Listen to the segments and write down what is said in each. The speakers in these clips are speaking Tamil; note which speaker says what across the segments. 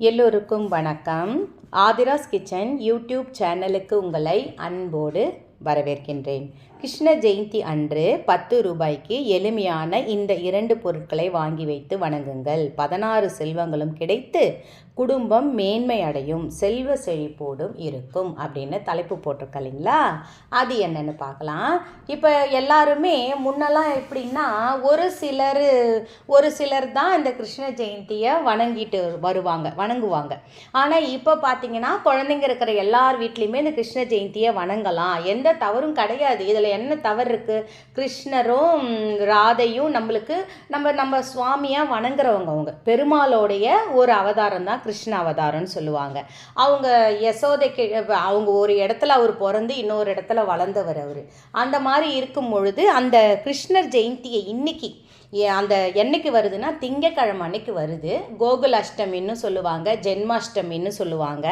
Speaker 1: எல்லோருக்கும் வணக்கம். ஆதிராஸ் கிச்சன் யூடியூப் சேனலுக்கு உங்களை அன்போடு வரவேற்கின்றேன். கிருஷ்ண ஜெயந்தி அன்று பத்து ரூபாய்க்கு எளிமையான இந்த இரண்டு பொருட்களை வாங்கி வைத்து வணங்குங்கள். பதினாறு செல்வங்களும் கிடைத்து குடும்பம் மேன்மை அடையும் செல்வ செழிப்போடும் இருக்கும் அப்படின்னு தலைப்பு போட்டிருக்கலைங்களா அது என்னென்னு பார்க்கலாம். இப்போ எல்லாருமே முன்னெல்லாம் எப்படின்னா ஒரு சிலர் ஒரு சிலர் தான் இந்த கிருஷ்ண ஜெயந்தியை வணங்கிட்டு வருவாங்க வணங்குவாங்க. ஆனால் இப்போ பார்த்தீங்கன்னா குழந்தைங்க இருக்கிற எல்லார் வீட்லேயுமே இந்த கிருஷ்ண ஜெயந்தியை வணங்கலாம். எந்த தவறும் கிடையாது. இதில் என்ன தவறு இருக்குது கிருஷ்ணரும் ராதையும் நம்மளுக்கு நம்ம நம்ம சுவாமியாக வணங்குறவங்க அவங்க. பெருமாளோடைய ஒரு அவதாரம் தான் கிருஷ்ண அவதாரம்னு சொல்லுவாங்க. அவங்க யசோதைக்கு அவங்க ஒரு இடத்துல அவர் பிறந்து இன்னொரு இடத்துல வளர்ந்தவர் அவர். அந்த மாதிரி இருக்கும் பொழுது அந்த கிருஷ்ணர் ஜெயந்தியை இன்னைக்கு அந்த என்னைக்கு வருதுன்னா திங்கக்கிழமை அன்னைக்கு வருது. கோகுல அஷ்டமின்னு சொல்லுவாங்க ஜென்மாஷ்டமின்னு சொல்லுவாங்க.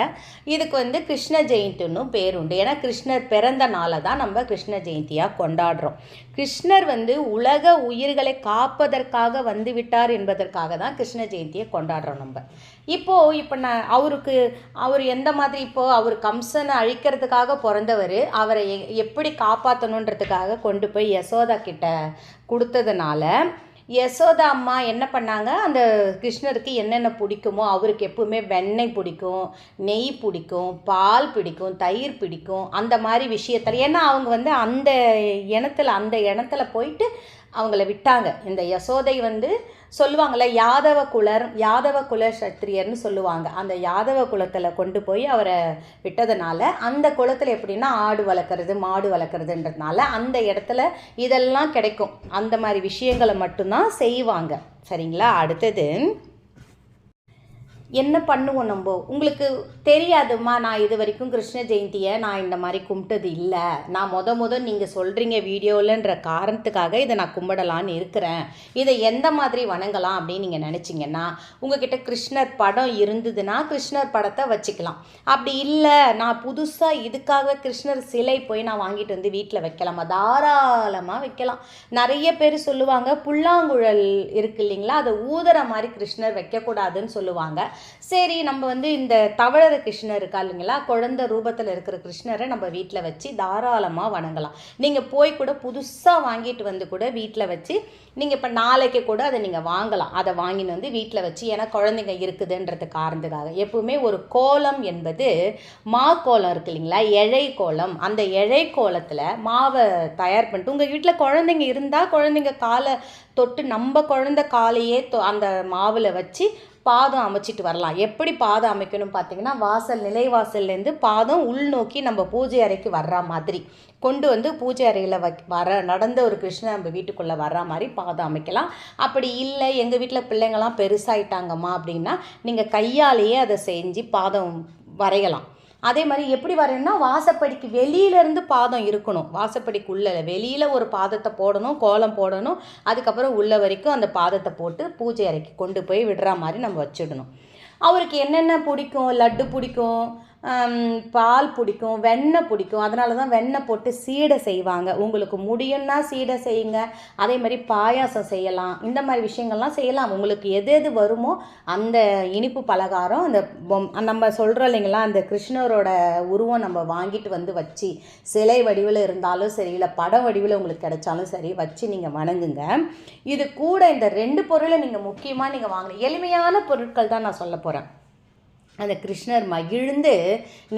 Speaker 1: இதுக்கு வந்து கிருஷ்ண ஜெயந்தின்னு பேர் உண்டு. ஏன்னா கிருஷ்ணர் பிறந்த நாளை தான் நம்ம கிருஷ்ண ஜெயந்தியாக கொண்டாடுறோம். கிருஷ்ணர் வந்து உலக உயிர்களை காப்பதற்காக வந்து விட்டார் என்பதற்காக தான் கிருஷ்ண ஜெயந்தியை கொண்டாடுறோம் நம்ம. இப்போது இப்போ நான் அவருக்கு அவர் எந்த மாதிரி இப்போது அவர் கம்சனை அழிக்கிறதுக்காக பிறந்தவர் அவரை எ- எப்படி காப்பாற்றணுன்றதுக்காக கொண்டு போய் யசோதா கிட்ட கொடுத்ததுனால யசோதா அம்மா என்ன பண்ணாங்க? அந்த கிருஷ்ணருக்கு என்னென்ன பிடிக்குமோ அவருக்கு எப்பவுமே வெண்ணெய் பிடிக்கும் நெய் பிடிக்கும் பால் பிடிக்கும் தயிர் பிடிக்கும் அந்த மாதிரி விஷயத்தில். ஏன்னா அவங்க வந்து அந்த இனத்தில் அந்த இனத்துல போயிட்டு அவங்கள விட்டாங்க. இந்த யசோதை வந்து சொல்லுவாங்கள்ல யாதவ குலர் யாதவ குல சத்திரியர்னு சொல்லுவாங்க. அந்த யாதவ குலத்தில் கொண்டு போய் அவரை விட்டதுனால அந்த குலத்தில் எப்படின்னா ஆடு வளர்க்குறது மாடு வளர்க்குறதுன்றதுனால அந்த இடத்துல இதெல்லாம் கிடைக்கும். அந்த மாதிரி விஷயங்களை மட்டும்தான் செய்வாங்க. சரிங்களா? அடுத்தது என்ன பண்ணுவோம் நம்ம? உங்களுக்கு தெரியாதும்மா நான் இது வரைக்கும் கிருஷ்ண ஜெயந்தியை நான் இந்த மாதிரி கும்பிட்டது இல்லை. நான் மொத முத நீங்கள் சொல்கிறீங்க வீடியோவில்ன்ற காரணத்துக்காக இதை நான் கும்பிடலான்னு இருக்கிறேன். இதை எந்த மாதிரி வணங்கலாம் அப்படின்னு நீங்கள் நினச்சிங்கன்னா உங்ககிட்ட கிருஷ்ணர் படம் இருந்ததுன்னா கிருஷ்ணர் படத்தை வச்சுக்கலாம். அப்படி இல்லை நான் புதுசாக இதுக்காக கிருஷ்ணர் சிலை போய் நான் வாங்கிட்டு வந்து வீட்டில் வைக்கலாமா. தாராளமாக வைக்கலாம். நிறைய பேர் சொல்லுவாங்க புல்லாங்குழல் இருக்கு இல்லைங்களா? அதை ஊதுற மாதிரி கிருஷ்ணர் வைக்கக்கூடாதுன்னு சொல்லுவாங்க. சரி நம்ம வந்து இந்த தவழர கிருஷ்ணர் இருக்கா இல்லைங்களா? குழந்தை ரூபத்தில் இருக்கிற கிருஷ்ணரை நம்ம வீட்டில் வச்சு தாராளமாக வணங்கலாம். நீங்கள் போய் கூட புதுசாக வாங்கிட்டு வந்து கூட வீட்டில் வச்சு நீங்கள் இப்போ நாளைக்கு கூட அதை நீங்கள் வாங்கலாம். அதை வாங்கின்னு வந்து வீட்டில் வச்சு ஏன்னா குழந்தைங்க இருக்குதுன்றது காரணத்துக்காக. எப்பவுமே ஒரு கோலம் என்பது மா கோலம் இருக்கு இல்லைங்களா? இழை கோலம். அந்த இழை கோலத்தில் மாவை தயார் பண்ணிட்டு உங்கள் வீட்டில் குழந்தைங்க இருந்தால் குழந்தைங்க காலை தொட்டு நம்ம குழந்த காலையே தொ- அந்த மாவில் வச்சு பாதம் அமைச்சிட்டு வரலாம். எப்படி பாதம் அமைக்கணும் பார்த்தீங்கன்னா வாசல் நிலைவாசல்லேருந்து பாதம் உள்நோக்கி நம்ம பூஜை அறைக்கு வர்ற மாதிரி. கொண்டு வந்து பூஜை அறையில் வ வர நடந்த ஒரு கிருஷ்ணன் நம்ம வீட்டுக்குள்ளே வர்ற மாதிரி பாதம் அமைக்கலாம். அப்படி இல்லை எங்கள் வீட்டில் பிள்ளைங்கள்லாம் பெருசாயிட்டாங்கம்மா அப்படின்னா நீங்கள் கையாலேயே அதை செஞ்சு பாதம் வரையலாம். அதே மாதிரி எப்படி வரையணும்னா வாசப்படிக்கு வெளியிலேருந்து பாதம் இருக்கணும். வாசப்படிக்கு உள்ளே வெளியில் ஒரு பாதத்தை போடணும் கோலம் போடணும். அதுக்கப்புறம் உள்ள வரைக்கும் அந்த பாதத்தை போட்டு பூஜை அறைக்கு கொண்டு போய் விடுற மாதிரி நம்ம வச்சிடணும். அவருக்கு என்னென்ன பிடிக்கும்? லட்டு பிடிக்கும். பால் பிடிக்கும் வெண்ணெய் பிடிக்கும். அதனால தான் வெண்ணெய் போட்டு சீடை செய்வாங்க. உங்களுக்கு முடியும்னா சீடை செய்யுங்க. அதே மாதிரி பாயாசம் செய்யலாம். இந்த மாதிரி விஷயங்கள்லாம் செய்யலாம். உங்களுக்கு எது எது வருமோ அந்த இனிப்பு பலகாரம் அந்த நம்ம சொல்கிறோம் இல்லைங்களா அந்த கிருஷ்ணரோட உருவம் நம்ம வாங்கிட்டு வந்து வச்சு சிலை வடிவில் இருந்தாலும் சரி இல்லை பட வடிவில் உங்களுக்கு கிடைச்சாலும் சரி வச்சு நீங்கள் வணங்குங்க. இது கூட இந்த ரெண்டு பொருளை நீங்கள் முக்கியமாக நீங்கள் வாங்கணும். எளிமையான பொருட்கள் தான் நான் சொல்ல போகிறேன் அந்த கிருஷ்ணர் மகிழ்ந்து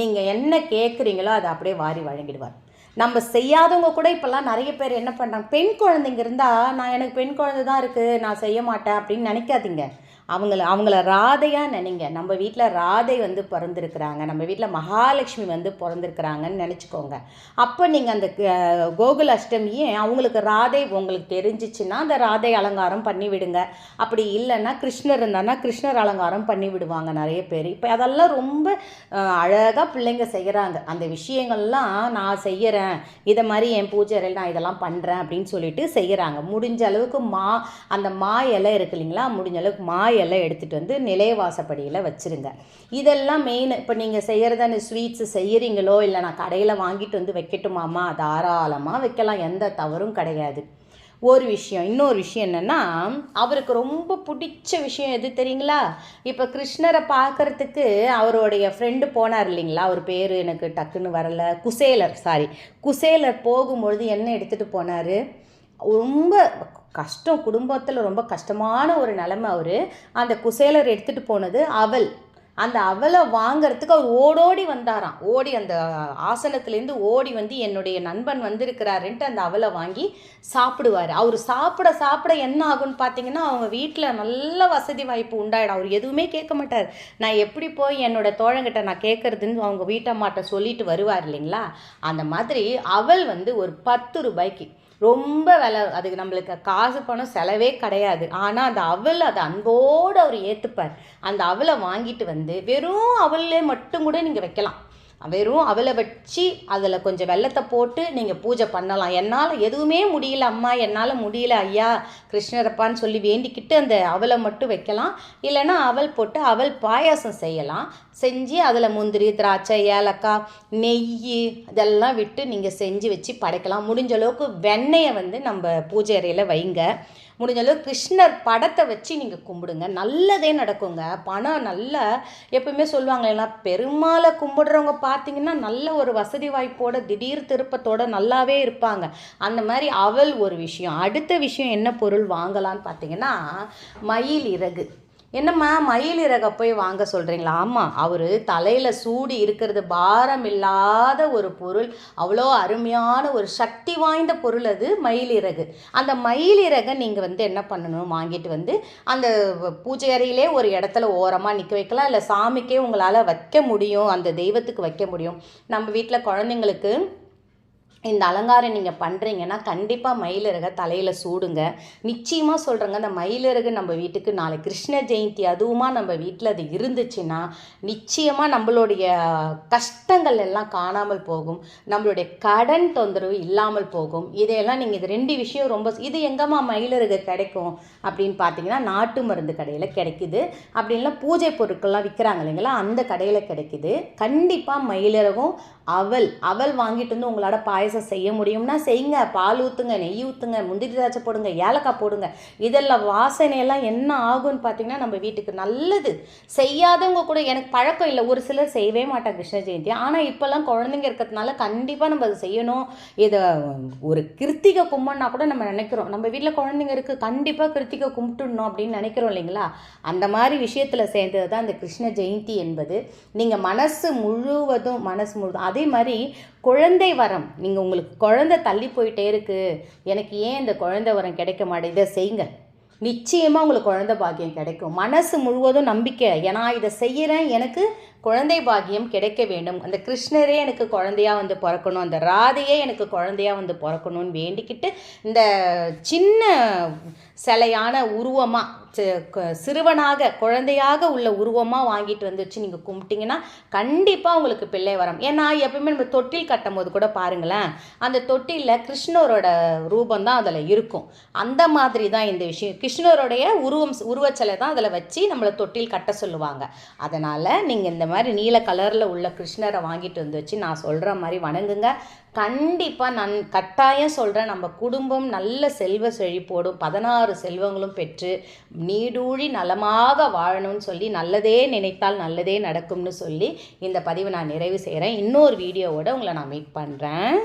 Speaker 1: நீங்கள் என்ன கேட்குறீங்களோ அதை அப்படியே வாரி வழங்கிடுவார். நம்ம செய்யாதவங்க கூட இப்போல்லாம் நிறைய பேர் என்ன பண்ணுறாங்க பெண் குழந்தைங்க இருந்தால் நான் எனக்கு பெண் குழந்தை தான் இருக்குது நான் செய்ய மாட்டேன் அப்படின்னு நினைக்காதீங்க. அவங்கள அவங்கள ராதையாக நினைங்க. நம்ம வீட்டில் ராதை வந்து பிறந்திருக்கிறாங்க. நம்ம வீட்டில் மகாலட்சுமி வந்து பிறந்திருக்கிறாங்கன்னு நினச்சிக்கோங்க. அப்போ நீங்கள் அந்த க- கோகுல அஷ்டமியே அவங்களுக்கு ராதை உங்களுக்கு தெரிஞ்சிச்சுன்னா அந்த ராதை அலங்காரம் பண்ணி விடுங்க. அப்படி இல்லைன்னா கிருஷ்ணர் இருந்தான்னா கிருஷ்ணர் அலங்காரம் பண்ணி விடுவாங்க நிறைய பேர். இப்போ அதெல்லாம் ரொம்ப அழகாக பிள்ளைங்க செய்கிறாங்க அந்த விஷயங்கள்லாம் நான் செய்கிறேன் இதை மாதிரி என் பூஜை நான் இதெல்லாம் பண்ணுறேன் அப்படின்னு சொல்லிட்டு செய்கிறாங்க முடிஞ்ச அளவுக்கு மா அந்த மா இலை இருக்கு இல்லைங்களா? முடிஞ்ச அளவுக்கு மா எல்லாம் எடுத்துகிட்டு வந்து நிலையவாசப்படியில் வச்சுருங்க இதெல்லாம் மெயின் இப்போ நீங்கள் செய்கிறதான ஸ்வீட்ஸ் செய்கிறீங்களோ இல்லை நான் கடையில் வாங்கிட்டு வந்து வைக்கட்டுமாமா தாராளமாக வைக்கலாம். எந்த தவறும் கிடையாது. ஒரு விஷயம் இன்னொரு விஷயம் என்னென்னா அவருக்கு ரொம்ப பிடிச்ச விஷயம் எது தெரியுங்களா? இப்போ கிருஷ்ணரை பார்க்குறதுக்கு அவருடைய ஃப்ரெண்டு போனார் இல்லைங்களா? அவர் பேர் எனக்கு டக்குன்னு வரலை. குசேலர் சாரி குசேலர் போகும்பொழுது என்ன எடுத்துகிட்டு போனார்? ரொம்ப கஷ்டம் குடும்பத்தில் ரொம்ப கஷ்டமான ஒரு நிலமை அவர். அந்த குசேலர் எடுத்துகிட்டு போனது அவள் அந்த அவலை வாங்கிறதுக்கு அவர் ஓடோடி வந்தாராம். ஓடி அந்த ஆசனத்துலேருந்து ஓடி வந்து என்னுடைய நண்பன் வந்திருக்கிறாருன்ட்டு அந்த அவலை வாங்கி சாப்பிடுவார். அவர் சாப்பிட சாப்பிட என்ன ஆகும்னு பார்த்தீங்கன்னா அவங்க வீட்டில் நல்ல வசதி வாய்ப்பு உண்டாயிடும். அவர் எதுவுமே கேட்க மாட்டார். நான் எப்படி போய் என்னோட தோழங்கிட்ட நான் கேட்குறதுன்னு அவங்க வீட்டம்மாட்ட சொல்லிட்டு வருவார் இல்லைங்களா? அந்த மாதிரி அவள் வந்து ஒரு பத்து ரூபாய்க்கு ரொம்ப விலை அதுக்கு நம்மளுக்கு காசு பணம் செலவே கிடையாது. ஆனால் அந்த அவல் அதை அன்போடு அவர் ஏற்றுப்பார் அந்த அவலை வாங்கிட்டு வந்து வெறும் அவல்லே மட்டும் கூட நீங்கள் வைக்கலாம். வெறும் அவளை வச்சு அதில் கொஞ்சம் வெள்ளத்தை போட்டு நீங்கள் பூஜை பண்ணலாம். என்னால் எதுவுமே முடியல அம்மா. என்னால் முடியல ஐயா கிருஷ்ணரப்பான்னு சொல்லி வேண்டிக்கிட்டு அந்த அவலை மட்டும் வைக்கலாம். இல்லைன்னா அவல் போட்டு அவல் பாயாசம் செய்யலாம். செஞ்சு அதில் முந்திரி திராட்சை ஏலக்காய் நெய் இதெல்லாம் விட்டு நீங்கள் செஞ்சு வச்சு படைக்கலாம். முடிஞ்ச அளவுக்கு வெண்ணெயை வந்து நம்ம பூஜை அறையில் வைங்க. முடிஞ்சளவு கிருஷ்ணர் படத்தை வச்சு நீங்கள் கும்பிடுங்க. நல்லதே நடக்குங்க. பணம் நல்ல எப்பவுமே சொல்லுவாங்க எல்லாம் பெருமாளை கும்பிடுறவங்க பார்த்தீங்கன்னா நல்ல ஒரு வசதி வாய்ப்போட திடீர் திருப்பத்தோட நல்லாவே இருப்பாங்க. அந்த மாதிரி அவள் ஒரு விஷயம். அடுத்த விஷயம் என்ன பொருள் வாங்கலான்னு பார்த்தீங்கன்னா மயில் இறகு. என்னம்மா மயில் இறகை போய் வாங்க சொல்கிறீங்களா ஆமாம் அவர் தலையில் சூடி இருக்கிறது பாரம் இல்லாத ஒரு பொருள். அவ்வளோ அருமையான ஒரு சக்தி வாய்ந்த பொருள் அது மயில் இறகு. அந்த மயில் இறகை நீங்கள் வந்து என்ன பண்ணணும்? வாங்கிட்டு வந்து அந்த பூஜை அறையிலே ஒரு இடத்துல ஓரமாக நிற்க வைக்கலாம். இல்லை சாமிக்கே உங்களால் வைக்க முடியும். அந்த தெய்வத்துக்கு வைக்க முடியும். நம்ம வீட்டில் குழந்தைங்களுக்கு இந்த அலங்காரம் நீங்கள் பண்ணுறீங்கன்னா கண்டிப்பாக மயிலிறகை தலையில் சூடுங்க. நிச்சயமாக சொல்கிறேங்க அந்த மயிலிறகு நம்ம வீட்டுக்கு நாளை கிருஷ்ண ஜெயந்தி அதுவுமா நம்ம வீட்டில் அது இருந்துச்சுன்னா நிச்சயமாக நம்மளுடைய கஷ்டங்கள் எல்லாம் காணாமல் போகும். நம்மளுடைய கடன் தொந்தரவு இல்லாமல் போகும். இதையெல்லாம் நீங்கள் இது ரெண்டு விஷயம் ரொம்ப இது எங்கம்மா மயிலிறகு கிடைக்கும் அப்படின்னு பார்த்தீங்கன்னா நாட்டு மருந்து கடையில் கிடைக்குது. அப்படின்லாம் பூஜை பொருட்கள்லாம் விற்கிறாங்க இல்லைங்களா அந்த கடையில் கிடைக்குது. கண்டிப்பாக மயிலிறகும் அவல் அவல் வாங்கிட்டு வந்து உங்களோட பாயசம் செய்ய முடியும்னா செய்யுங்க. பால் ஊற்றுங்க நெய் ஊற்றுங்க முந்திரி திராட்சை போடுங்க ஏலக்காய் போடுங்க. இதெல்லாம் வாசனையெல்லாம் என்ன ஆகும்னு பார்த்தீங்கன்னா நம்ம வீட்டுக்கு நல்லது. செய்யாதவங்க கூட எனக்கு பழக்கம் இல்லை. ஒரு சிலர் செய்யவே மாட்டாங்க கிருஷ்ண ஜெயந்தி. ஆனால் இப்போல்லாம் குழந்தைங்க இருக்கிறதுனால கண்டிப்பாக நம்ம அதை செய்யணும். இதை ஒரு கிருத்திகை கும்பன்னா கூட நம்ம நினைக்கிறோம். நம்ம வீட்டில் குழந்தைங்க இருக்குது கண்டிப்பாக கிருத்திகை கும்பிட்டுடணும் அப்படின்னு நினைக்கிறோம் இல்லைங்களா? அந்த மாதிரி விஷயத்தில் சேர்ந்தது தான் இந்த கிருஷ்ண ஜெயந்தி என்பது. நீங்கள் மனசு முழுவதும் மனசு முழுவதும் அதே மாதிரி குழந்தை வரம் நீங்கள் உங்களுக்கு குழந்தை தள்ளி போயிட்டே இருக்குது எனக்கு ஏன் இந்த குழந்தை வரம் கிடைக்க மாட்டேங்குது? இதை செய்யுங்க. நிச்சயமாக உங்களுக்கு குழந்தை பாக்கியம் கிடைக்கும். மனசு முழுவதும் நம்பிக்கை. ஏன்னா இதை செய்கிறேன் எனக்கு குழந்தை பாக்கியம் கிடைக்க வேண்டும். அந்த கிருஷ்ணரே எனக்கு குழந்தையாக வந்து பிறக்கணும். அந்த ராதையே எனக்கு குழந்தையாக வந்து பிறக்கணும்னு வேண்டிக்கிட்டு இந்த சின்ன சிலையான உருவமாக சிறுவனாக குழந்தையாக உள்ள உருவமாக வாங்கிட்டு வந்து வச்சு நீங்கள் கும்பிட்டிங்கன்னா கண்டிப்பாக உங்களுக்கு பிள்ளை வரும். ஏன்னா எப்பவுமே நம்ம தொட்டில் கட்டும் போது கூட பாருங்களேன் அந்த தொட்டிலில் கிருஷ்ணரோட ரூபம் தான் அதில் இருக்கும். அந்த மாதிரி தான் இந்த விஷயம். கிருஷ்ணருடைய உருவம் உருவச்சலை தான் அதில் வச்சு நம்மளை தொட்டில் கட்ட சொல்லுவாங்க. அதனால் நீங்கள் இந்த மாதிரி நீல கலரில் உள்ள கிருஷ்ணரை வாங்கிட்டு வந்து வச்சு நான் சொல்கிற மாதிரி வணங்குங்க. கண்டிப்பாக நான் கட்டாயம் சொல்கிறேன் நம்ம குடும்பம் நல்ல செல்வ செழிப்போடும் பதினாறு செல்வங்களும் பெற்று நீடூழி நலமாக வாழணும்னு சொல்லி நல்லதே நினைத்தால் நல்லதே நடக்கும்னு சொல்லி இந்த பதிவை நான் நிறைவு செய்கிறேன் இன்னொரு வீடியோவோட உங்களை நான் மீட் பண்ணுறேன்